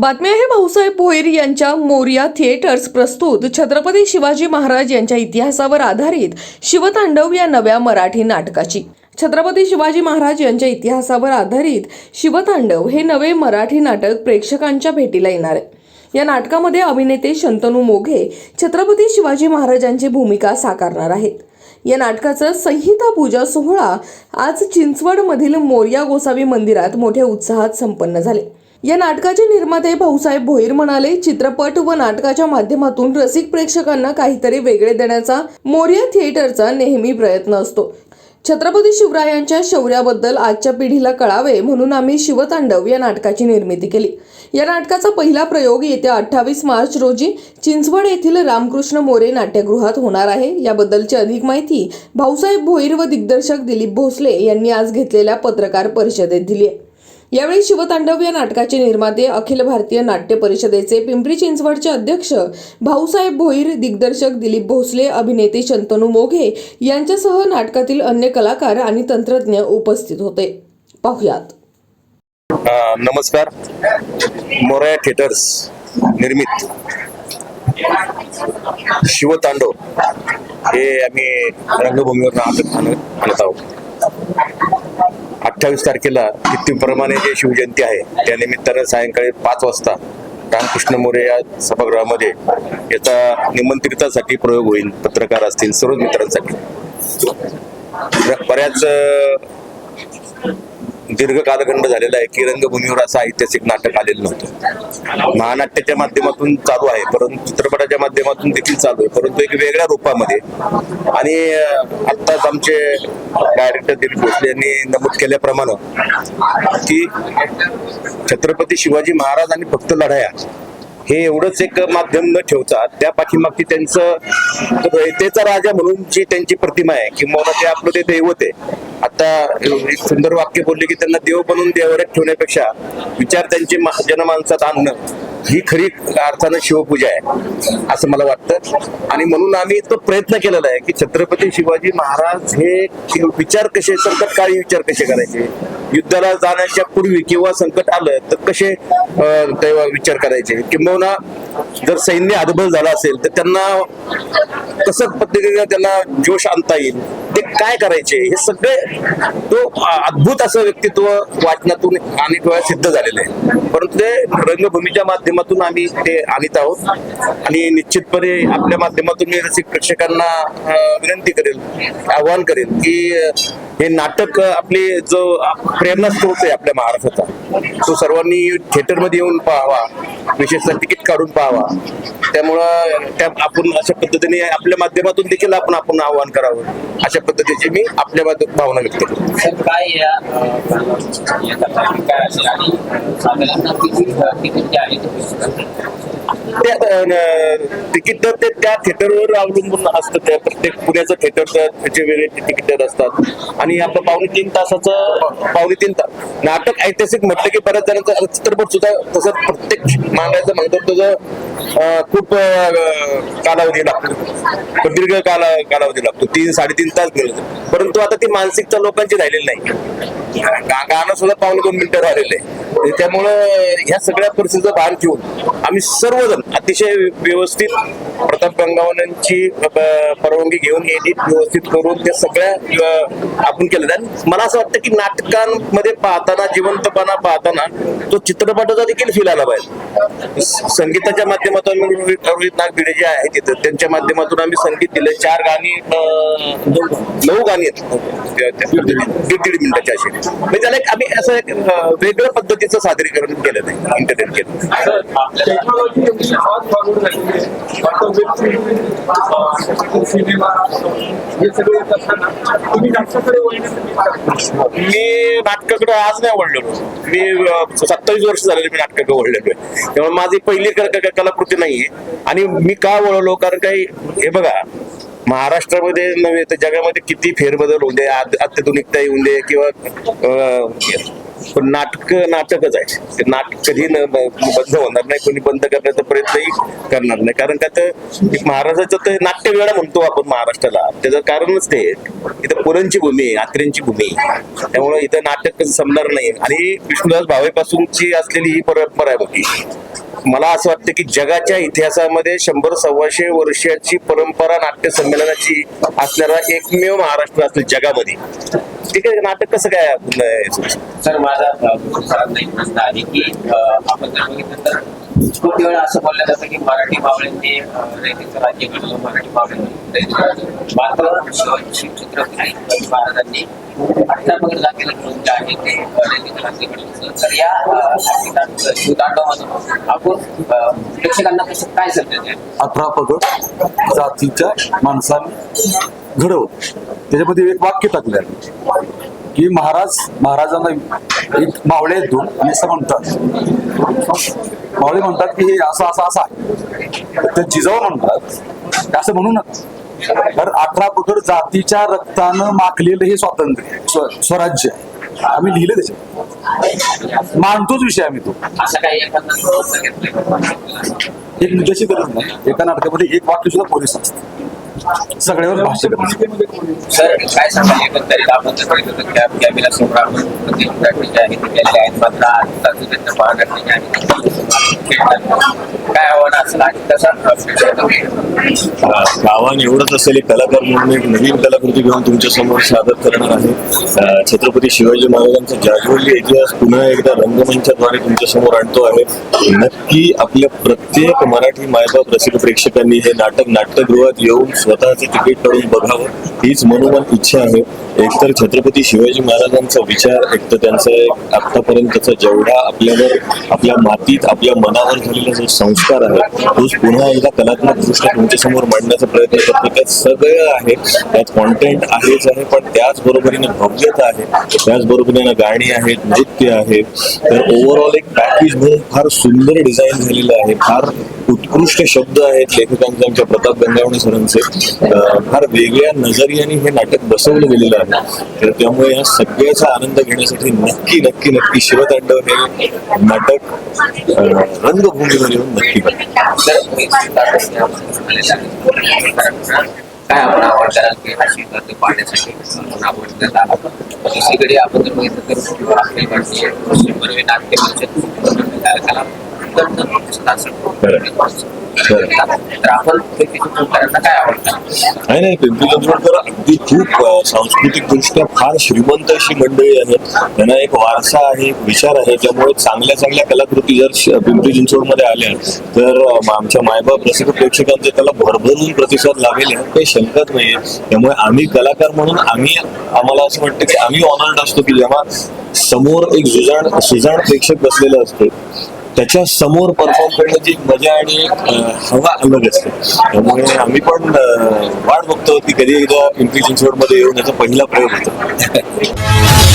बातमी आहे भाऊसाहेब भोईर यांच्या मोरिया थिएटर्स प्रस्तुत. छत्रपती शिवाजी महाराज यांच्या इतिहासावर आधारित शिवतांडव या नव्या मराठी नाटकाची. छत्रपती शिवाजी महाराज यांच्या इतिहासावर आधारित शिवतांडव हे नवे मराठी नाटक प्रेक्षकांच्या भेटीला येणार आहे. या नाटकामध्ये अभिनेते शंतनू मोघे छत्रपती शिवाजी महाराजांची भूमिका साकारणार आहेत. या नाटकाचा संहिता पूजा सोहळा आज चिंचवडमधील मोर्या गोसावी मंदिरात मोठ्या उत्साहात संपन्न झाले. या नाटकाचे निर्माते भाऊसाहेब भोईर म्हणाले चित्रपट व नाटकाच्या माध्यमातून रसिक प्रेक्षकांना काहीतरी वेगळे देण्याचा मोर्या थिएटरचा नेहमी प्रयत्न असतो. छत्रपती शिवरायांच्या शौर्याबद्दल आजच्या पिढीला कळावे म्हणून आम्ही शिवतांडव या नाटकाची निर्मिती केली. या नाटकाचा पहिला प्रयोग येत्या अठ्ठावीस मार्च रोजी चिंचवड येथील रामकृष्ण मोरे नाट्यगृहात होणार आहे. याबद्दलची अधिक माहिती भाऊसाहेब भोईर व दिग्दर्शक दिलीप भोसले यांनी आज घेतलेल्या पत्रकार परिषदेत दिली आहे. यावेळी शिवतांडव या नाटकाचे निर्माते अखिल भारतीय नाट्य परिषदेचे पिंपरी चिंचवडचे अध्यक्ष भाऊसाहेब भोईर दिग्दर्शक दिलीप भोसले अभिनेते शंतनू मोघे यांच्यासह नाटकातील अन्य कलाकार आणि तंत्रज्ञ उपस्थित होते. पाहुयात. नमस्कार. मोरया थिएटर्स निर्मित शिवतांडव हे आम्ही रंगभूमीवर नाटक आणत आहोत. अठ्ठावीस तारखेला तिथीप्रमाणे जे शिवजयंती आहे त्या निमित्तानं सायंकाळी पाच वाजता रामकृष्ण मोरे या सभागृहामध्ये याचा निमंत्रितासाठी प्रयोग होईल पत्रकार असतील सर्व मित्रांसाठी. बऱ्याच दीर्घ कालखंड झालेला आहे. की रंगभूमीवर असं ऐतिहासिक नाटक आलेलं नव्हतं. महानाट्याच्या माध्यमातून चालू आहे. परंतु चित्रपटाच्या माध्यमातून देखील चालू आहे. परंतु एक वेगळ्या रूपामध्ये आणि आत्ताच आमचे डायरेक्टर दिलीप भोसले यांनी नमूद केल्याप्रमाणे की छत्रपती शिवाजी महाराज आणि फक्त लढाया हे एवढंच एक माध्यम न ठेवता त्या पाठीमागची त्यांचं रयतेचा राजा म्हणून जी त्यांची प्रतिमा आहे किंवा ते आपलं ते दैवत आहे आता एक सुंदर वाक्य बोलले की त्यांना देव बनवून देवाऱ्यात ठेवण्यापेक्षा विचार त्यांचे मा- जनमानसात आणणं ही खरी अर्थानं शिवपूजा आहे असं मला वाटतं. आणि म्हणून आम्ही तो प्रयत्न केलेला आहे की छत्रपती शिवाजी महाराज हे विचार कसे संकटकाळी विचार कसे करायचे? युद्धाला जाण्याच्या पूर्वी किंवा संकट आलं तर कसे तेव्हा विचार करायचे? किंबहुना जर सैन्य हतबल झाला असेल तर त्यांना कसं पद्धतीने त्यांना जोश आणता येईल? ते काय करायचे? हे सगळे तो अद्भुत असं व्यक्तित्व वाचनातून अनेक वेळा सिद्ध झालेलं आहे. परंतु ते रंगभूमीच्या माध्यमातून आम्ही ते आणत आहोत. आणि निश्चितपणे आपल्या माध्यमातून मी रसिक प्रेक्षकांना विनंती करेल आवाहन करेल की हे नाटक आपले आपली जो प्रेरणास्त्रोत आहे आपल्या महाराष्ट्राचा तो सर्वांनी थिएटरमध्ये येऊन पाहावा. विशेषतः तिकीट काढून पाहावा. त्यामुळं त्या आपण अशा पद्धतीने आपल्या माध्यमातून देखील आपण आपण आवाहन करावं. अशा पद्धतीची मी आपल्या माध्यमात भावना व्यक्त करतो. काय तिकीट ते तर ते त्या थिएटरवर अवलंबून असतं त्या प्रत्येक पुण्याचं थिएटर त्याचे वेगळे तिकीट असतात. आणि आपलं पावणे तीन तासाचं पावणे तीन तास. नाटक ऐतिहासिक म्हटलं की बऱ्याच जणांचा चित्रपट सुद्धा तसं प्रत्येक मांडायचं म्हणतात त्याचं खूप कालावधी लागतो. प्रदीर्घ काला कालावधी लागतो. तीन साडेतीन तास गेलं परंतु आता ती मानसिकता लोकांची राहिलेली नाही. गाणं सुद्धा पावणे दोन मिनिटं राहिलेलं आहे. त्यामुळं ह्या सगळ्या परिस्थितीचा भार घेऊन आम्ही सर्वजण अतिशय व्यवस्थित प्रताप गंगावणांची परवानगी घेऊन एडिट व्यवस्थित करून त्या सगळ्या आपण केलं आणि मला असं वाटतं की नाटकांमध्ये पाहताना जिवंतपणा पाहताना तो चित्रपटाचा देखील फील आला पाहिजे. संगीताच्या माध्यमातून रोहित नाग भिडे जे आहेत तिथं त्यांच्या माध्यमातून आम्ही संगीत दिलं चार गाणी नऊ गाणी आहेत. दीड दीड मिनिटाची अशी. म्हणजे त्याला एक आम्ही असं एक वेगळ्या पद्धतीचं सादरीकरण केलं नाही इंटरटेन केलं मी नाटकाकडे आज नाही वळलेलो. मी सत्तावीस वर्ष झालेले मी नाटकाकडे वळलेलो आहे. त्यामुळे माझी पहिली कलाकृती नाहीये. आणि मी का वळलो? कारण काही हे बघा महाराष्ट्रामध्ये नव्हे तर जगामध्ये किती फेरबदल होऊ दे अत्याधुनिकता येऊन दे किंवा पण नाटक नाटकच आहे. ते नाटक कधी न बंद होणार नाही कोणी बंद करण्याचा प्रयत्नही करणार नाही. कारण का तर महाराजाचं तर नाट्यवेळा म्हणतो आपण महाराष्ट्राला. त्याचं कारणच ते इथं पुरणची भूमी आहे आत्र्यांची भूमी त्यामुळे इथं नाटक समणार संपणार नाही. आणि विष्णुदास भावेपासूनची असलेली ही परंपरा आहे मोठी. मला असं वाटतं की जगाच्या इतिहासामध्ये शंभर सव्वाशे वर्षाची परंपरा नाट्य संमेलनाची असणारा एकमेव महाराष्ट्र असतो जगामध्ये. ठीक आहे नाटक कसं काय सर माझा प्रश्न आहे की आपण खूप वेळा असं बोललं जातं की मराठी मावळ्यांनी अ, रयतेचं राज्य घडलं मराठी मावळ्यांनी रयतेचं मात्र शिवाजी शिवछत्रपती महाराजांनी अठ्ठापगड जातीला घेऊन आहे ते रयतेचं राज्य घडलं. तर या शिवतांडवामधून आपण प्रेक्षकांना कसं काय संदेश अठरा पगड जातीच्या माणसाने घडवलं. त्याच्यामध्ये एक वाक्य टाकलं आहे की महाराज महाराजांना एक मावळे आहेत दोन आणि असं म्हणतात. मावळे म्हणतात की हे असं असं असं आहे. तर जिजाऊ म्हणतात असं म्हणू नका. तर अठरा पगड जातीच्या रक्तानं माखलेलं हे स्वातंत्र्य स्व- स्वराज्य आम्ही लिहिलं त्याच्यात. मानतोच विषय आम्ही तो. एक मुद्द्याची गरज नाही. एका नाटकामध्ये एक वाक्य सुद्धा पोलीस असतं सगळ्यावर भाष्य कोणी सर काय सांगाल एकंदरीत? आपण जर बघितलं तर आहेत. मात्र आव्हान असेल आणि कसा प्रेक्षक तुम्ही? आव्हान एवढंच असेल एक कलाकार म्हणून एक नवीन कलाकृती घेऊन तुमच्यासमोर सादर करणार आहे. छत्रपती शिवाजी महाराजांचा जाज्वल्य इतिहास पुन्हा एकदा रंगमंचाद्वारे तुमच्यासमोर आणतो आहे. नक्की आपल्या प्रत्येक मराठी मायबाप रसिक प्रेक्षकांनी हे नाटक नाट्यगृहात येऊन स्वतःचे तिकीट काढून बघावं हीच मनोमन इच्छा आहे. एकतर छत्रपती शिवाजी महाराजांचा विचार एक तर त्यांचा एक आतापर्यंतचा जेवढा आपल्यावर आपल्या मातीत आपल्या मनावर झालेला जो संस्कार आहे तोच पुन्हा एकदा कलात्मक दृष्ट्या तुमच्यासमोर मांडण्याचा प्रयत्न करतो. त्यात सगळं आहे त्यात कॉन्टेंट आहेच आहे पण त्याचबरोबरीनं भव्यता आहे. त्याचबरोबरीनं गाणी आहेत नृत्य आहे. तर ओव्हरऑल एक पॅकेज म्हणून फार सुंदर डिझाईन झालेलं आहे. फार उत्कृष्ट शब्द आहेत लेखकांचे आमच्या प्रताप गंगावणे सरांचे. फार वेगळ्या नजरियाने हे नाटक बसवलं गेलेलं आहे. तर त्यामुळे या सगळ्याचा आनंद घेण्यासाठी नक्की नक्की नक्की शिवतांडव हे नाटक रंगभूमीवर येऊन नक्की काय आपण आवड कराल की हा शिवरात्र पाहण्यासाठी? आपण आवड करत दुसरीकडे आपण जर बघितलं तर आपली भारतीय पश्चिम पूर्वी नाट्य मंच कला नाही नाही पिंपरी चिंचवडकर अगदी खूप सांस्कृतिक दृष्ट्या फार श्रीमंत अशी मंडळी आहेत. त्यांना एक वारसा आहे एक विचार आहे. त्यामुळे चांगल्या चांगल्या कलाकृती जर श- पिंपरी चिंचवडमध्ये आल्या तर आमच्या मायबाप रसिक प्रेक्षकांचे त्याला भरभरून प्रतिसाद लाभेल यात काही शंकाच नाहीये. त्यामुळे आम्ही कलाकार म्हणून आम्ही आम्हाला असं वाटतं की आम्ही ऑनर्ड असतो की जेव्हा समोर एक सुजाण सुजाण प्रेक्षक बसलेला असतो. त्याच्यासमोर परफॉर्म करण्याची मजा आणि हवा अलग असते. त्यामुळे आम्ही पण वाट बघतो की कधी एकदा पिंपरी चिंचवडमध्ये येऊन याचा पहिला प्रयोग होतो.